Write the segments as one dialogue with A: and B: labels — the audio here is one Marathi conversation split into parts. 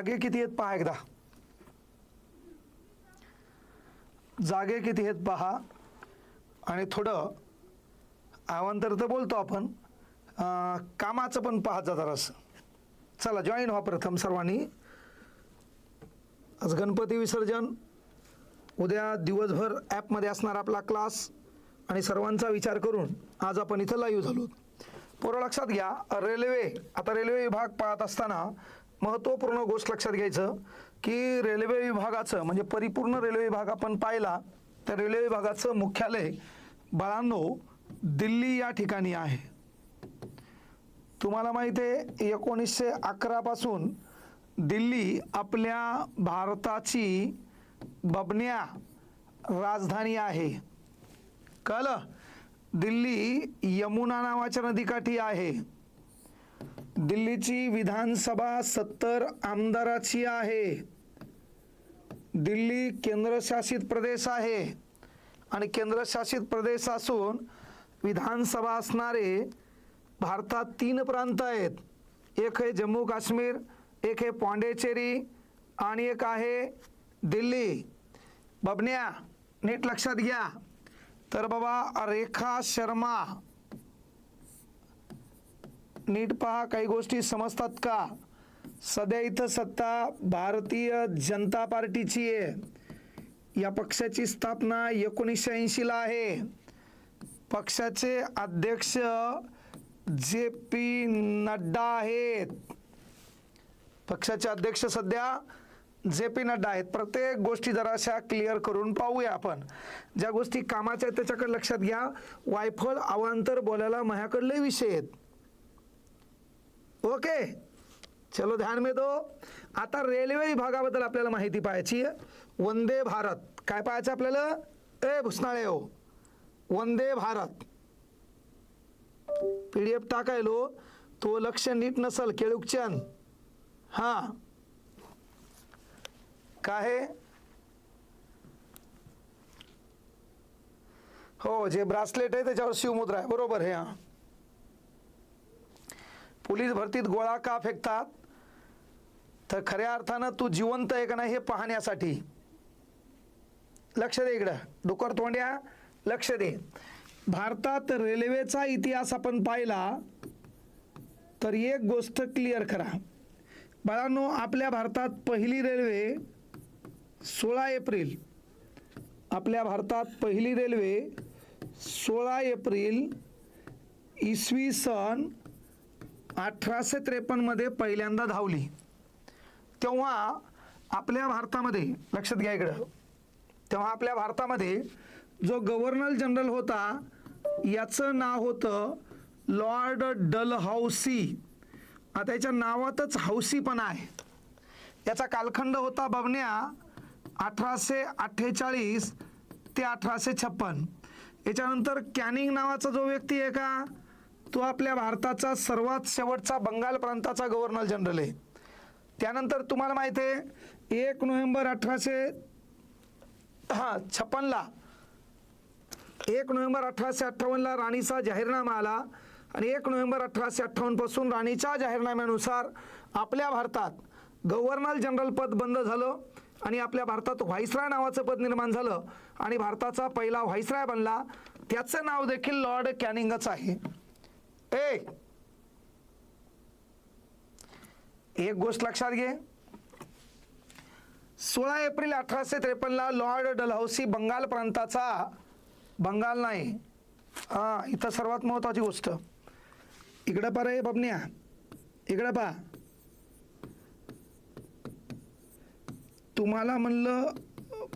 A: जागे किती आहेत पहा एकदा. जागे किती आहेत पहा. आणि थोडं आवांतर तर बोलतो आपण. कामाचं पण पाहत जरासं चला जॉईन व्हा प्रथम सर्वांनी. आज गणपती विसर्जन. उद्या दिवसभर ॲपमध्ये असणार आपला क्लास आणि सर्वांचा विचार करून आज आपण इथं लाईव्ह झालो. पोरं लक्षात घ्या रेल्वे आता रेल्वे विभाग पाहत असताना महत्त्वपूर्ण गोष्ट लक्षात घ्यायचं की रेल्वे विभागाचं म्हणजे परिपूर्ण रेल्वे विभाग आपण पाहिला तर रेल्वे विभागाचं मुख्यालय बाळांनो दिल्ली या ठिकाणी आहे. तुम्हाला माहिती आहे एकोणीसशे अकरापासून दिल्ली आपल्या भारताची बबन्या राजधानी आहे. कळलं? दिल्ली यमुना नावाच्या नदीकाठी आहे. दिल्लीची विधानसभा सत्तर आमदाराची आहे. दिल्ली केंद्रशासित प्रदेश आहे. आणि केंद्रशासित प्रदेश असून विधानसभा असणारे भारतात तीन प्रांत आहेत. एक आहे जम्मू काश्मीर एक आहे पॉंडेचेरी आणि एक आहे दिल्ली. बबन्या नीट लक्षात घ्या. तर बाबा रेखा शर्मा नीट पहा काही गोष्टी समजतात का? सध्या इथं सत्ता भारतीय जनता पार्टीची आहे. या पक्षाची स्थापना एकोणीसशे ऐंशीला आहे. पक्षाचे अध्यक्ष जे पी नड्डा आहेत. पक्षाचे अध्यक्ष सध्या जे पी नड्डा आहेत. प्रत्येक गोष्टी जराशा क्लिअर करून पाहूया आपण. ज्या गोष्टी कामाच्या आहेत त्याच्याकडे लक्षात घ्या. वायफळ अवांतर बोलायला माझ्याकडले विषय आहेत. ओके. चलो ध्यान में दो. आता रेल्वे विभागाबद्दल आपल्याला माहिती पाहायची आहे. वंदे भारत. काय पाहायचं आपल्याला? ए भुसनाळे हो. Vande Bharat. P D F टाकायलो. तो लक्ष नीट नसल केळुकचंद. हां. काय आहे? हो जे ब्रासलेट आहे त्याच्यावर शिवमुद्रा आहे. बरोबर आहे हां. पोलीस भरतीत गोळा का फेकतात? तर खऱ्या अर्थानं तू जिवंत आहे का नाही हे पाहण्यासाठी. लक्ष दे इकडं. डुकर तोंड्या लक्ष दे. भारतात रेल्वेचा इतिहास आपण पाहिला तर एक गोष्ट क्लिअर करा. बाळांनो आपल्या भारतात पहिली रेल्वे सोळा एप्रिल. आपल्या भारतात पहिली रेल्वे सोळा एप्रिल इसवी सन अठराशे त्रेपन्नमध्ये पहिल्यांदा धावली. तेव्हा आपल्या भारतामध्ये लक्षात घ्या इकडं. तेव्हा आपल्या भारतामध्ये जो गव्हर्नर जनरल होता याचं नाव होतं लॉर्ड डल हाऊसी आता याच्या नावातच हौसीपणा आहे. याचा कालखंड होता बबन्या अठराशे अठ्ठेचाळीस ते अठराशे छप्पन. याच्यानंतर कॅनिंग नावाचा जो व्यक्ती आहे का? तो आपल्या भारताचा सर्वात शेवटचा बंगाल प्रांताचा गव्हर्नर जनरल आहे. त्यानंतर तुम्हाला माहिती आहे एक नोव्हेंबर अठराशे हां छप्पनला एक नोव्हेंबर अठराशे अठ्ठावन्नला राणीचा जाहीरनामा आला आणि एक नोव्हेंबर अठराशे अठ्ठावन्नपासून राणीच्या जाहीरनाम्यानुसार आपल्या भारतात गव्हर्नर जनरल पद बंद झालं आणि आपल्या भारतात व्हाईसराय नावाचं पद निर्माण झालं आणि भारताचा पहिला व्हाईसराय बनला. त्याचं नाव देखील लॉर्ड कॅनिंगच आहे. ए एक गोष्ट लक्षात घे. सोळा एप्रिल अठराशे त्रेपन्नला लॉर्ड डलहौसी बंगाल प्रांताचा बंगाल नाही हां इथं सर्वात महत्त्वाची गोष्ट. इकडं पर रे बबन्या. इकडं पा तुम्हाला म्हणलं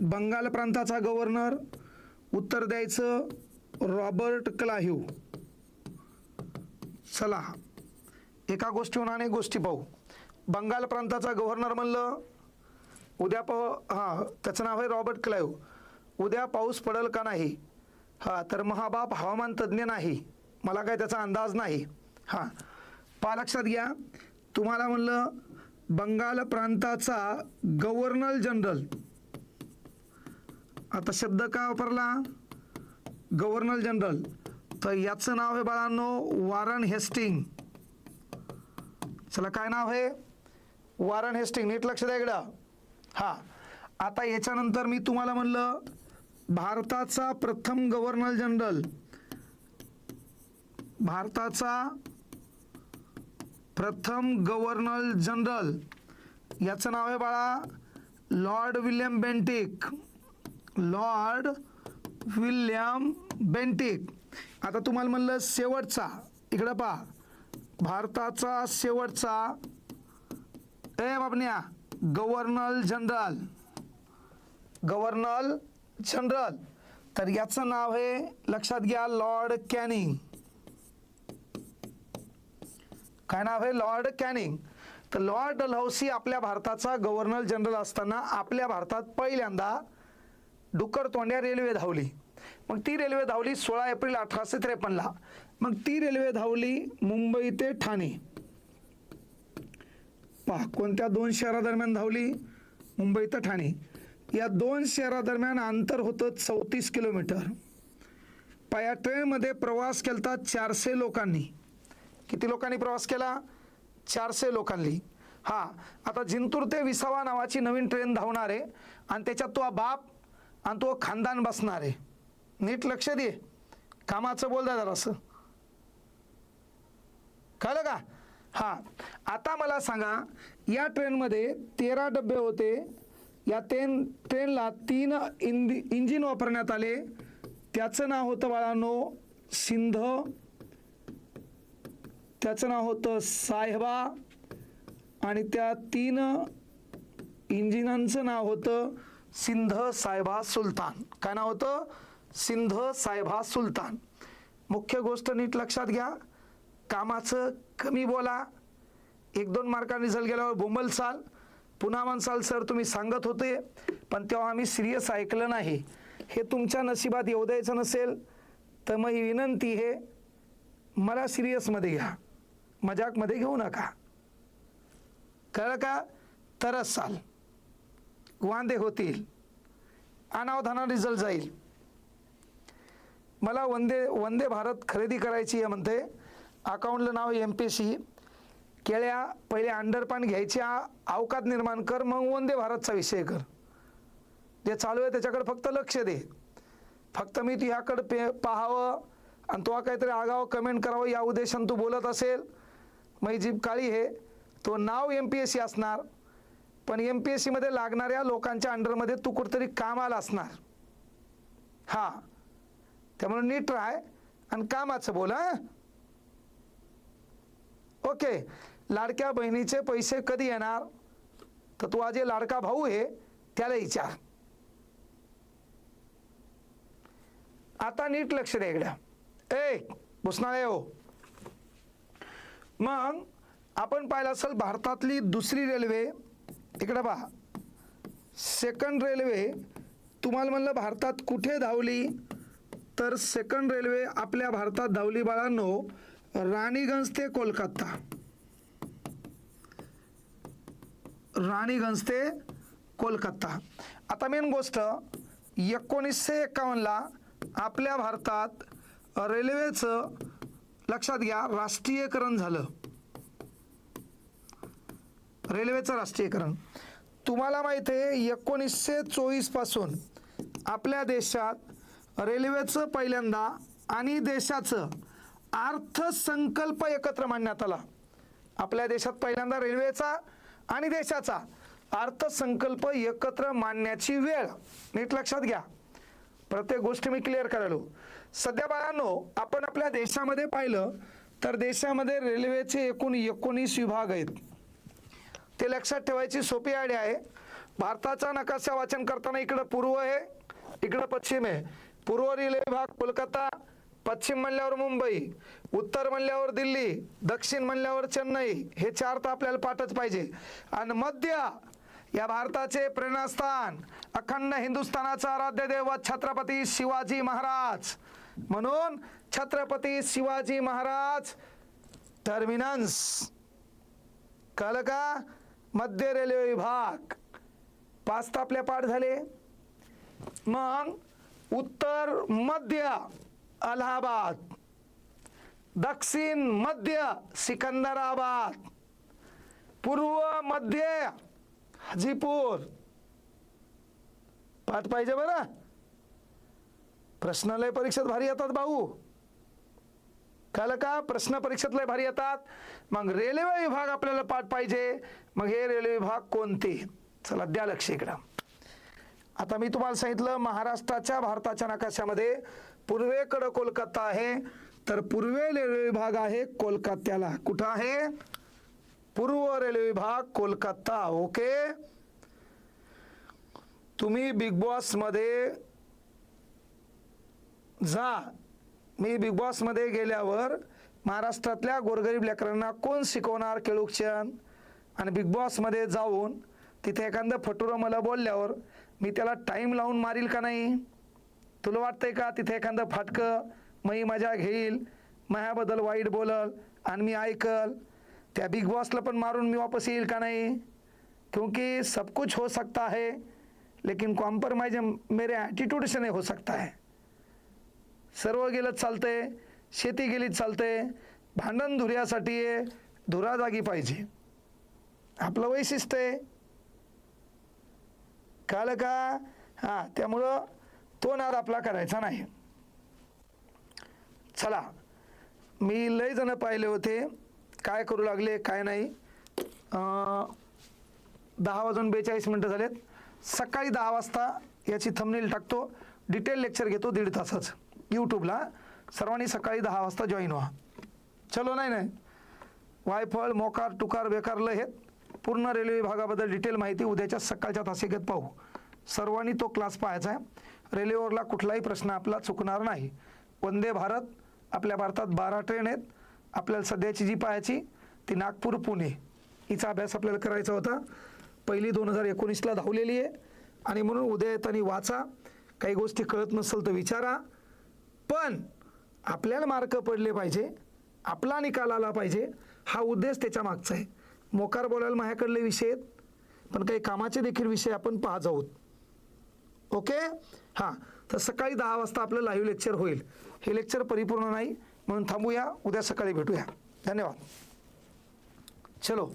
A: बंगाल प्रांताचा गव्हर्नर उत्तर द्यायचं रॉबर्ट क्लाह्यू. चला. एका गोष्टीहून अनेक गोष्टी पाहू. बंगाल प्रांताचा गव्हर्नर म्हणलं उद्या पाह हां त्याचं नाव आहे रॉबर्ट क्लाईव उद्या पाऊस पडेल का नाही? हां तर महाबाप हवामान तज्ज्ञ नाही. मला काय त्याचा अंदाज नाही. हां. पा लक्षात घ्या. तुम्हाला म्हणलं बंगाल प्रांताचा गव्हर्नर जनरल आता शब्द का वापरला? गव्हर्नर जनरल तर याचं नाव आहे बाळांनो वारन हेस्टिंग. चला काय नाव आहे वारन हेस्टिंग नीट लक्ष द्या इकडं. हां. आता याच्यानंतर मी तुम्हाला म्हणलं भारताचा प्रथम गव्हर्नर जनरल भारताचा प्रथम गव्हर्नर जनरल याचं नाव आहे बाळा lord William Bentinck. Lord William Bentinck. आता तुम्हाला म्हणलं शेवटचा. इकडं पहा. भारताचा शेवटचा. ए बाबण्या गव्हर्नर जनरल. Governor general. तर याचं नाव आहे लक्षात घ्या लॉर्ड कॅनिंग. काय नाव आहे लॉर्ड कॅनिंग. तर लॉर्ड डलहौसी आपल्या भारताचा गव्हर्नर जनरल असताना आपल्या भारतात पहिल्यांदा डुक्कर तोंड्या रेल्वे धावली. मग ती रेल्वे धावली सोळा एप्रिल अठराशे त्रेपन्नला. मग ती रेल्वे धावली मुंबई ते ठाणे. पहा कोणत्या दोन शहरादरम्यान धावली? मुंबई ते ठाणे. या दोन शहरादरम्यान अंतर होतं चौतीस किलोमीटर. पाया या ट्रेनमध्ये प्रवास केलता चारशे लोकांनी. किती लोकांनी प्रवास केला? चारशे लोकांनी. हां आता जिंतूर ते विसावा नावाची नवीन ट्रेन धावणार आहे आणि त्याच्यात तो बाप आणि तो खानदान बसणार. आहे नीट लक्ष दे. कामाचं बोलदा जरा असं. कळलं का? हां. आता मला सांगा या ट्रेनमध्ये तेरा डबे होते. या ट्रेन ट्रेनला तीन इंदि इंजिन वापरण्यात आले. त्याचं नाव होतं बाळांनो सिंध. त्याचं नाव होतं साहेबा. आणि त्या तीन इंजिनांचं नाव होतं सिंध साहेबा सुलतान. काय नाव होतं? सिंध साहेबा सुलतान. मुख्य गोष्ट नीट लक्षात घ्या. कामाचं कमी बोला. एक दोन मार्कांनी रिझल्ट गेल्यावर बोंबल साल पुन्हा म्हणसाल सर तुम्ही सांगत होते पण तेव्हा आम्ही सिरियस ऐकलं नाही. हे तुमच्या नशिबात येऊ द्यायचं नसेल तर मग ही विनंती हे मला सिरियसमध्ये घ्या. मजाकमध्ये घेऊ नका. कळलं का? तरच चाल. वांदे होतील. अनावधाना रिझल्ट जाईल. मला वंदे वंदे भारत खरेदी करायची आहे म्हणते. अकाउंटला नाव एम पी सी केळ्या पहिले अंडरपान घ्यायच्या अवकात निर्माण कर मग वंदे भारतचा विषय कर. जे चालू आहे त्याच्याकडे फक्त लक्ष दे. फक्त मी तुझ्याकडे पे पाहावं आणि तुला काहीतरी आगावं कमेंट करावं या उद्देशानं तू बोलत असेल. मग ही जीभ काळी हे तो नाव एम पी एस सी असणार. पण एम पी एस सीमध्ये लागणाऱ्या लोकांच्या अंडरमध्ये तू कुठेतरी कामाला असणार. हां. त्यामुळे नीट राहाय आणि कामाचं बोला ओके. लाडक्या बहिणीचे पैसे कधी येणार? तर तू आज लाडका भाऊ आहे त्याला विचार. आता नीट लक्ष द्या इकड्या ए भुसनाळे हो. मग आपण पाहिलं असेल भारतातली दुसरी रेल्वे इकडे पहा. सेकंड रेल्वे तुम्हाला म्हणलं भारतात कुठे धावली? तर सेकंड रेल्वे आपल्या भारतात धावली बाळांनो राणीगंज ते कोलकाता. राणीगंज ते कोलकाता. आता मेन गोष्ट एकोणीसशे एकावन्नला आपल्या भारतात रेल्वेचं लक्षात घ्या राष्ट्रीयकरण झालं. रेल्वेचं राष्ट्रीयकरण. तुम्हाला माहिती आहे एकोणीसशे चोवीसपासून आपल्या देशात रेल्वेचं पहिल्यांदा आणि देशाचं अर्थसंकल्प एकत्र मांडण्यात आला. आपल्या देशात पहिल्यांदा रेल्वेचा आणि देशाचा अर्थसंकल्प एकत्र मांडण्याची वेळ नीट लक्षात घ्या. प्रत्येक गोष्ट मी क्लिअर करायलो. सध्या बाळांनो आपण आपल्या देशामध्ये पाहिलं तर देशामध्ये रेल्वेचे एकूण एकोणीस विभाग आहेत. ते लक्षात ठेवायची सोपी आयडिया आहे. भारताचा नकाशा वाचन करताना इकडं पूर्व आहे इकडं पश्चिम आहे. पूर्व रेल्वे विभाग कोलकाता पश्चिम म्हणल्यावर मुंबई उत्तर म्हणल्यावर दिल्ली दक्षिण म्हणल्यावर चेन्नई हे चार तर आपल्याला पाठच पाहिजे. आणि मध्य या भारताचे प्रेरणास्थान अखंड हिंदुस्थानाचा आराध्य दैवत छत्रपती शिवाजी महाराज. म्हणून छत्रपती शिवाजी महाराज टर्मिनन्स कळलं का? मध्य रेल्वे विभाग. पाच तर आपल्या पाठ झाले. मग उत्तर मध्य अलाहाबाद दक्षिण मध्य सिकंदराबाद पूर्व मध्य हाजीपूर. पाठ पाहिजे बरं. प्रश्नालय परीक्षेत भारी येतात भाऊ. कळलं का प्रश्न परीक्षेत लय भारी येतात? मग रेल्वे विभाग आपल्याला पाठ पाहिजे. मग हे रेल्वे विभाग कोणते? चला द्या लक्ष इकडं. आता मी तुम्हाला सांगितलं महाराष्ट्राच्या भारताच्या नकाशामध्ये पूर्वेकडं कोलकाता आहे. तर पूर्वे रेल्वे विभाग आहे कोलकात्याला. कुठं आहे? पूर्व रेल्वे विभाग कोलकाता. ओके? तुम्ही बिग बॉसमध्ये जा. मी बिग बॉसमध्ये गेल्यावर महाराष्ट्रातल्या गोरगरीब लेकरांना कोण शिकवणार केळुक्षण आणि बिग बॉसमध्ये जाऊन तिथे एखादं फटुरं मला बोलल्यावर मी त्याला टाईम लावून मारील का नाही? तुला वाटतंय का तिथे एखादं फाटकं? मी मजा घेईल. माझ्याबद्दल वाईट बोलल आणि मी ऐकल. त्या बिग बॉसला पण मारून मी वापस येईल का नाही? क्योंकि सब कुछ हो सकता है लेकिन कॉम्प्रोमाइज मेरे ॲटिट्यूड से नाही हो सकता है। सर्व गेलं चालतंय शेती गेली चालतंय भांडण धुऱ्यासाठी आहे धुरा जागी पाहिजे. आपलं वैशिष्ट्य आहे कळलं का? हां त्यामुळं तो नाद आपला करायचा नाही. चला मी लय जण पाहिले होते. काय करू लागले काय नाही. दहा वाजून बेचाळीस मिनटं झालेत. सकाळी दहा वाजता याची थंबनेल टाकतो. डिटेल लेक्चर घेतो दीड तासच. यूट्यूबला सर्वांनी सकाळी दहा वाजता जॉईन व्हा. चलो नाही नाही. वायफळ मोकार टुकार बेकार लय आहेत. पूर्ण रेल्वे विभागाबद्दल डिटेल माहिती उद्याच्या सकाळच्या तासिकेत पाहू. सर्वांनी तो क्लास पाहायचा आहे. रेल्वेवरला कुठलाही प्रश्न आपला चुकणार नाही. वंदे भारत आपल्या भारतात बारा ट्रेन आहेत. आपल्याला सध्याची जी पाहायची ती नागपूर पुणे. हिचा अभ्यास आपल्याला करायचा होता. पहिली दोन हजार एकोणीसला धावलेली आहे. आणि म्हणून उद्या येताना वाचा. काही गोष्टी कळत नसेल तर विचारा. पण आपल्याला मार्क पडले पाहिजे. आपला निकाल आला पाहिजे. हा उद्देश त्याच्या मागचा आहे. मोकार बोलायला माझ्याकडले विषय आहेत पण काही कामाचे देखील विषय आपण पाहत आहोत. ओके? हां तर सकाळी दहा वाजता आपलं लाईव्ह लेक्चर होईल. हे लेक्चर परिपूर्ण नाही म्हणून थांबूया उद्या सकाळी भेटूया. धन्यवाद. चलो.